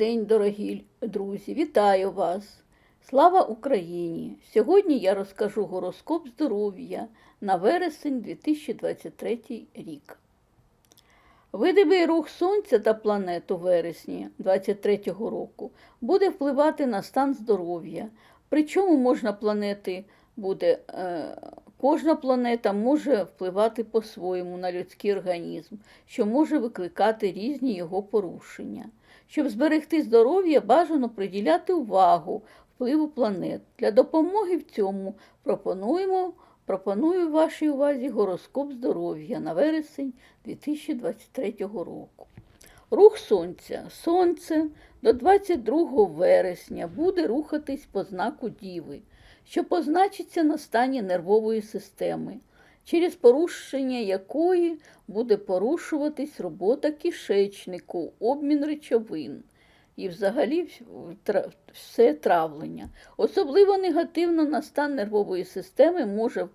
День, дорогі друзі! Вітаю вас! Слава Україні! Сьогодні я розкажу гороскоп здоров'я на вересень 2023 рік. Видимий рух Сонця та планет у вересні 2023 року буде впливати на стан здоров'я. Причому можна планети буде, е, кожна планета може впливати по-своєму на людський організм, що може викликати різні його порушення. Щоб зберегти здоров'я, бажано приділяти увагу впливу планет. Для допомоги в цьому пропонуємо, пропоную вашій увазі гороскоп здоров'я на вересень 2023 року. Рух Сонця. Сонце до 22 вересня буде рухатись по знаку Діви, що позначиться на стані нервової системи, через порушення якої буде порушуватись робота кишечнику, обмін речовин і взагалі все травлення. Особливо негативно на стан нервової системи може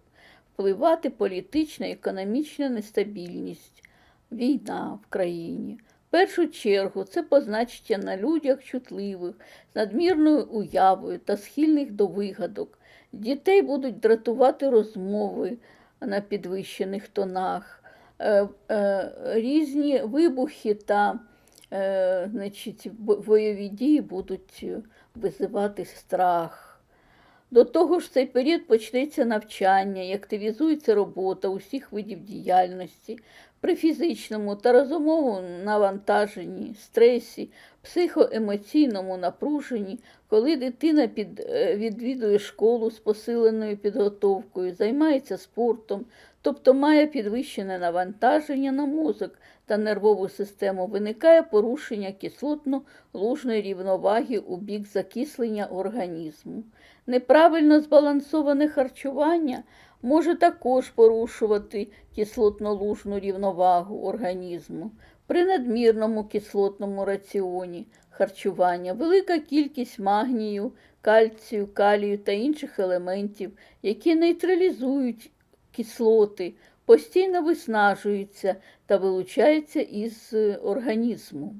впливати політична і економічна нестабільність, війна в країні. В першу чергу це позначиться на людях чутливих, з надмірною уявою та схильних до вигадок. Дітей будуть дратувати розмови на підвищених тонах, е, е, різні вибухи та е, значить, бойові дії будуть визивати страх. До того ж, в цей період почнеться навчання і активізується робота усіх видів діяльності при фізичному та розумовому навантаженні, стресі, психоемоційному напруженні, коли дитина під, е, відвідує школу з посиленою підготовкою, займається спортом, тобто має підвищене навантаження на мозок та нервову систему, виникає порушення кислотно-лужної рівноваги у бік закислення організму. Неправильно збалансоване харчування може також порушувати кислотно-лужну рівновагу організму. При надмірному кислотному раціоні харчування велика кількість магнію, кальцію, калію та інших елементів, які нейтралізують кислоти, постійно виснажуються та вилучаються із організму.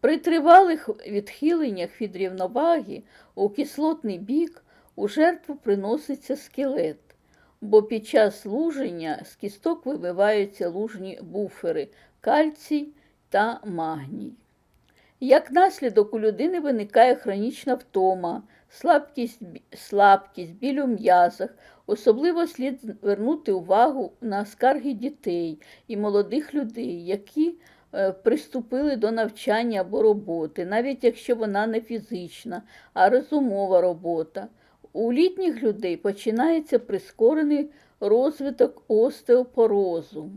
При тривалих відхиленнях від рівноваги у кислотний бік у жертву приноситься скелет, бо під час луження з кісток вибиваються лужні буфери кальцій та магній. Як наслідок у людини виникає хронічна втома, слабкість, слабкість, біль у м'язах. Особливо слід звернути увагу на скарги дітей і молодих людей, які е, приступили до навчання або роботи, навіть якщо вона не фізична, а розумова робота. У літніх людей починається прискорений розвиток остеопорозу.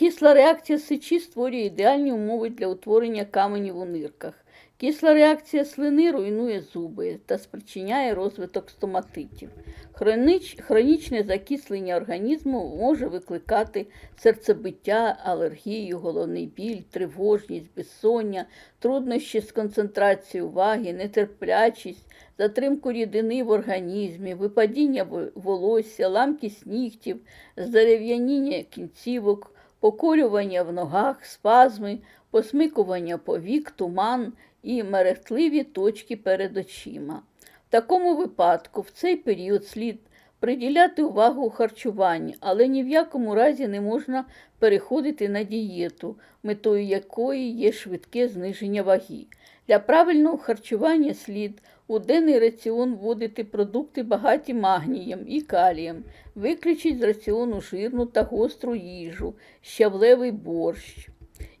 Кисла реакція сечі створює ідеальні умови для утворення каменів у нирках. Кисла реакція слини руйнує зуби та спричиняє розвиток стоматитів. Хронич, хронічне закислення організму може викликати серцебиття, алергію, головний біль, тривожність, безсоння, труднощі з концентрацією уваги, нетерплячість, затримку рідини в організмі, випадіння волосся, ламкість нігтів, здерев'яніння кінцівок, поколювання в ногах, спазми, посмикування повік, туман і мерехтливі точки перед очима. В такому випадку в цей період слід приділяти увагу у харчуванні, але ні в якому разі не можна переходити на дієту, метою якої є швидке зниження ваги. Для правильного харчування слід у денний раціон вводити продукти багаті магнієм і калієм, виключіть з раціону жирну та гостру їжу, щавлевий борщ.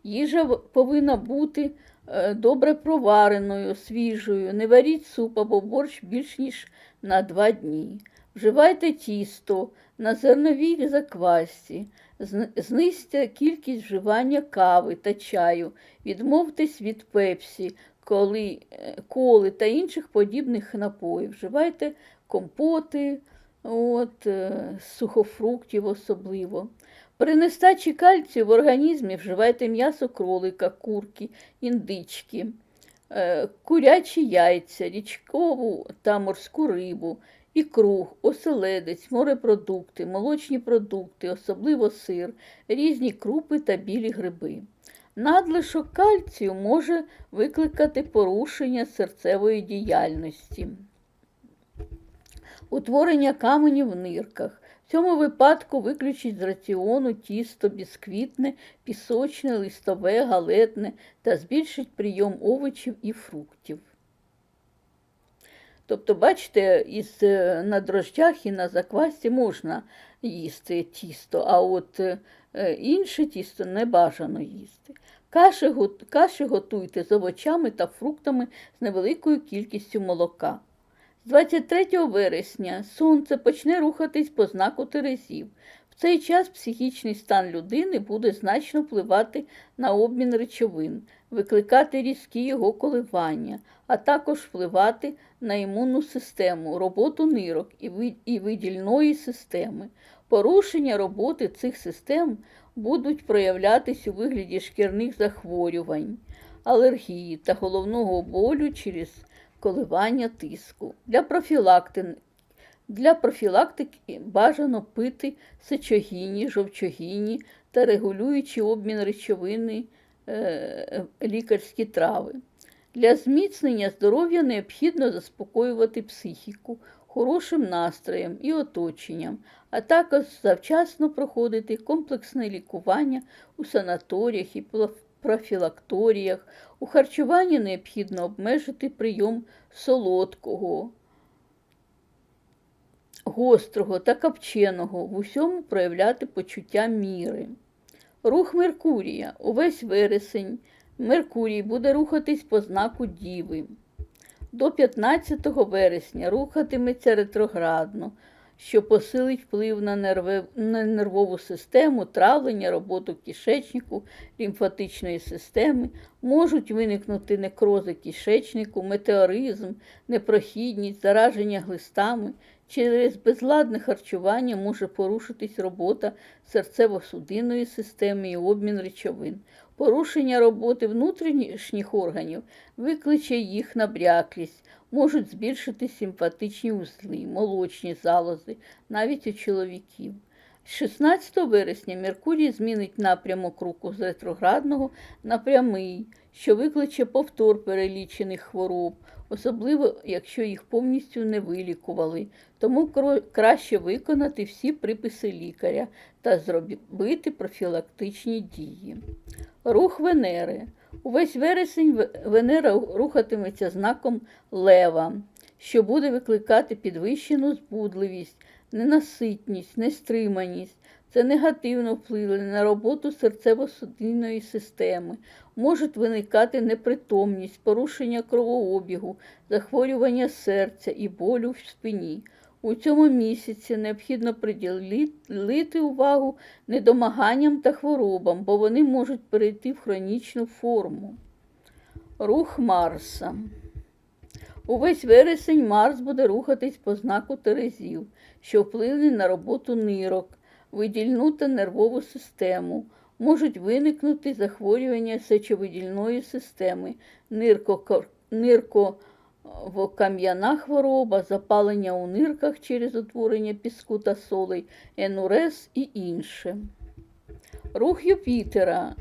Їжа повинна бути е, добре провареною, свіжою. Не варіть суп або борщ більш ніж на два дні. Вживайте тісто на зерновій заквасці. Знизьте кількість вживання кави та чаю. Відмовтесь від пепсі, коли, е, коли та інших подібних напоїв. Вживайте компоти, от, е, сухофруктів особливо. При нестачі кальцію в організмі вживайте м'ясо кролика, курки, індички, е, курячі яйця, річкову та морську рибу, і круг, оселедець, морепродукти, молочні продукти, особливо сир, різні крупи та білі гриби. Надлишок кальцію може викликати порушення серцевої діяльності, утворення каменів в нирках. В цьому випадку виключіть з раціону тісто, бісквітне, пісочне, листове, галетне та збільшить прийом овочів і фруктів. Тобто, бачите, із е, на дрожжах і на заквасці можна їсти тісто, а от е, інше тісто не бажано їсти. Каші, готуйте з овочами та фруктами з невеликою кількістю молока. З 23 вересня сонце почне рухатись по знаку Терезів. В цей час психічний стан людини буде значно впливати на обмін речовин, викликати різкі його коливання, а також впливати на імунну систему, роботу нирок і ви- і видільної системи. Порушення роботи цих систем будуть проявлятись у вигляді шкірних захворювань, алергії та головного болю через коливання тиску. Для профілактики для профілактики бажано пити сечогінні, жовчогінні та регулюючи обмін речовини е, лікарські трави. Для зміцнення здоров'я необхідно заспокоювати психіку хорошим настроєм і оточенням, а також завчасно проходити комплексне лікування у санаторіях і профілакторіях. У харчуванні необхідно обмежити прийом солодкого, гострого та копченого, в усьому проявляти почуття міри. Рух Меркурія. Увесь вересень Меркурій буде рухатись по знаку Діви. До 15 вересня рухатиметься ретроградно, що посилить вплив на, нерве- на нервову систему, травлення, роботу кишечнику, лімфатичної системи, можуть виникнути некрози кишечнику, метеоризм, непрохідність, зараження глистами. Через безладне харчування може порушитись робота серцево-судинної системи і обмін речовин. Порушення роботи внутрішніх органів викличе їх набряклість, можуть збільшити симпатичні узли, молочні залози, навіть у чоловіків. 16 вересня Меркурій змінить напрямок руху з ретроградного на прямий, що викличе повтор перелічених хвороб, особливо якщо їх повністю не вилікували. Тому краще виконати всі приписи лікаря та зробити профілактичні дії. Рух Венери. Увесь вересень Венера рухатиметься знаком Лева, що буде викликати підвищену збудливість, ненаситність, нестриманість. Це негативно впливає на роботу серцево-судинної системи. Можуть виникати непритомність, порушення кровообігу, захворювання серця і болю в спині. У цьому місяці необхідно приділити увагу недомаганням та хворобам, бо вони можуть перейти в хронічну форму. Рух Марса. Увесь вересень Марс буде рухатись по знаку Терезів, що вплине на роботу нирок, видільну та нервову систему. Можуть виникнути захворювання сечовидільної системи, нирко, нирковокам'яна хвороба, запалення у нирках через утворення піску та солей, енурез і інше. Рух Юпітера.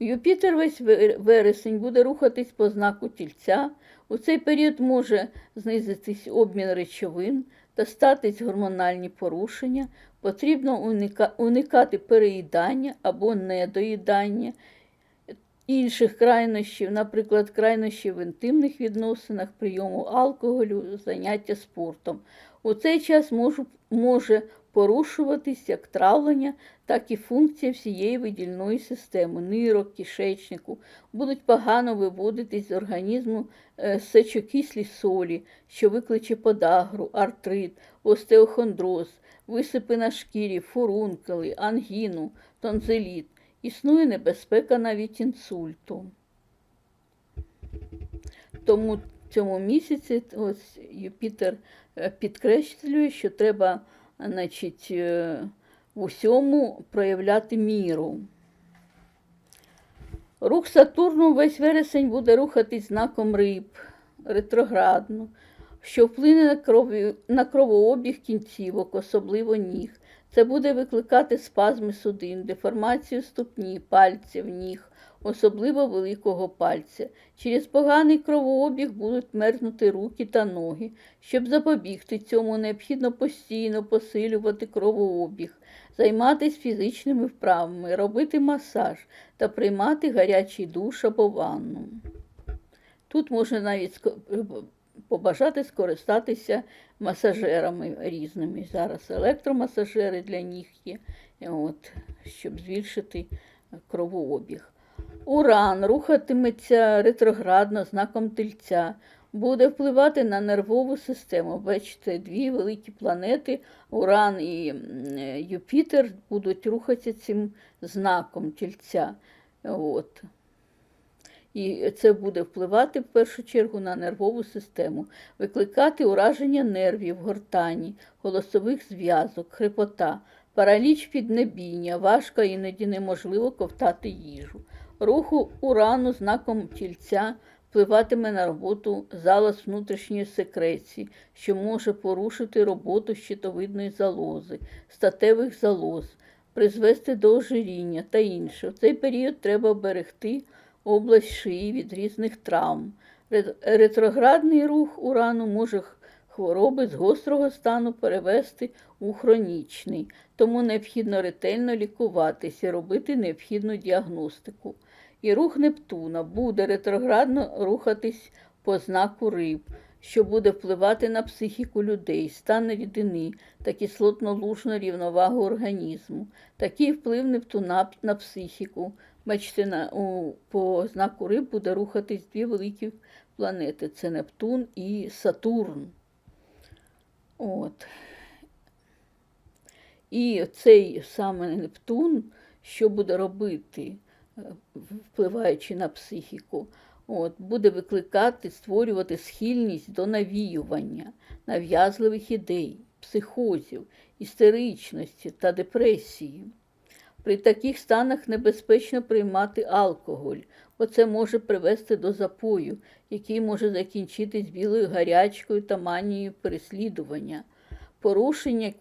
Юпітер весь вересень буде рухатись по знаку тільця. У цей період може знизитись обмін речовин та статись гормональні порушення. Потрібно уникати переїдання або недоїдання, інших крайнощів, наприклад, крайнощів в інтимних відносинах, прийому алкоголю, заняття спортом. У цей час може порушуватись як травлення, так і функція всієї видільної системи, нирок, кишечнику, будуть погано виводитись з організму е, сечокислі солі, що викличе подагру, артрит, остеохондроз, висипи на шкірі, фурункули, ангіну, тонзиліт. Існує небезпека навіть інсульту. Тому в цьому місяці ось Юпітер е, підкреслює, що треба значить, е, в усьому проявляти міру. Рух Сатурну весь вересень буде рухатись знаком риб ретроградно. Що вплине на, крові, на кровообіг кінцівок, особливо ніг. Це буде викликати спазми судин, деформацію ступні, пальців, ніг, особливо великого пальця. Через поганий кровообіг будуть мерзнути руки та ноги. Щоб запобігти цьому, необхідно постійно посилювати кровообіг, займатися фізичними вправами, робити масаж та приймати гарячий душ або ванну. Тут можна навіть ско- побажати скористатися масажерами різними. Зараз електромасажери для ніг є, от, щоб збільшити кровообіг. Уран рухатиметься ретроградно знаком тельця, буде впливати на нервову систему. Бачите, дві великі планети, Уран і Юпітер, будуть рухатися цим знаком тельця. От. І це буде впливати в першу чергу на нервову систему, викликати ураження нервів, гортані, голосових зв'язок, хрипота, параліч піднебіння, важко іноді неможливо ковтати їжу. Руху урану знаком тільця впливатиме на роботу залоз внутрішньої секреції, що може порушити роботу щитовидної залози, статевих залоз, призвести до ожиріння та інше. В цей період треба берегти область шиї від різних травм. Ретроградний рух урану може хвороби з гострого стану перевести у хронічний, тому необхідно ретельно лікуватися, робити необхідну діагностику. І рух Нептуна буде ретроградно рухатись по знаку риб, що буде впливати на психіку людей, стан рідини та кислотно-лужну рівновагу організму. Такий вплив Нептуна на психіку. Бачите, на, у, по знаку риб буде рухатись дві великі планети це Нептун і Сатурн. От. І цей саме Нептун, що буде робити, е, впливаючи на психіку, от, буде викликати, створювати схильність до навіювання, нав'язливих ідей, психозів, істеричності та депресії. При таких станах небезпечно приймати алкоголь, бо це може привести до запою, який може закінчитись білою гарячкою та манією переслідування. Порушення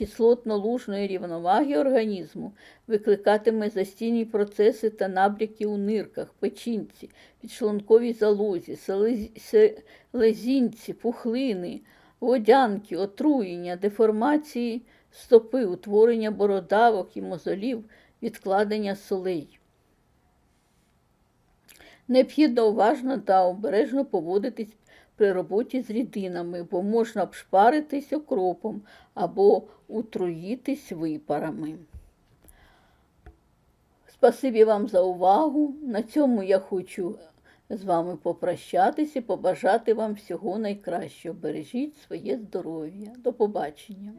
кислотно-лужної рівноваги організму викликатиме застійні процеси та набряки у нирках, печінці, підшлунковій залозі, селезінці, пухлини, водянки, отруєння, деформації стопи, утворення бородавок і мозолів, відкладення солей. Необхідно уважно та обережно поводитись при роботі з рідинами, бо можна обшпаритись окропом або утруїтись випарами. Спасибі вам за увагу. На цьому я хочу з вами попрощатися і побажати вам всього найкращого. Бережіть своє здоров'я. До побачення.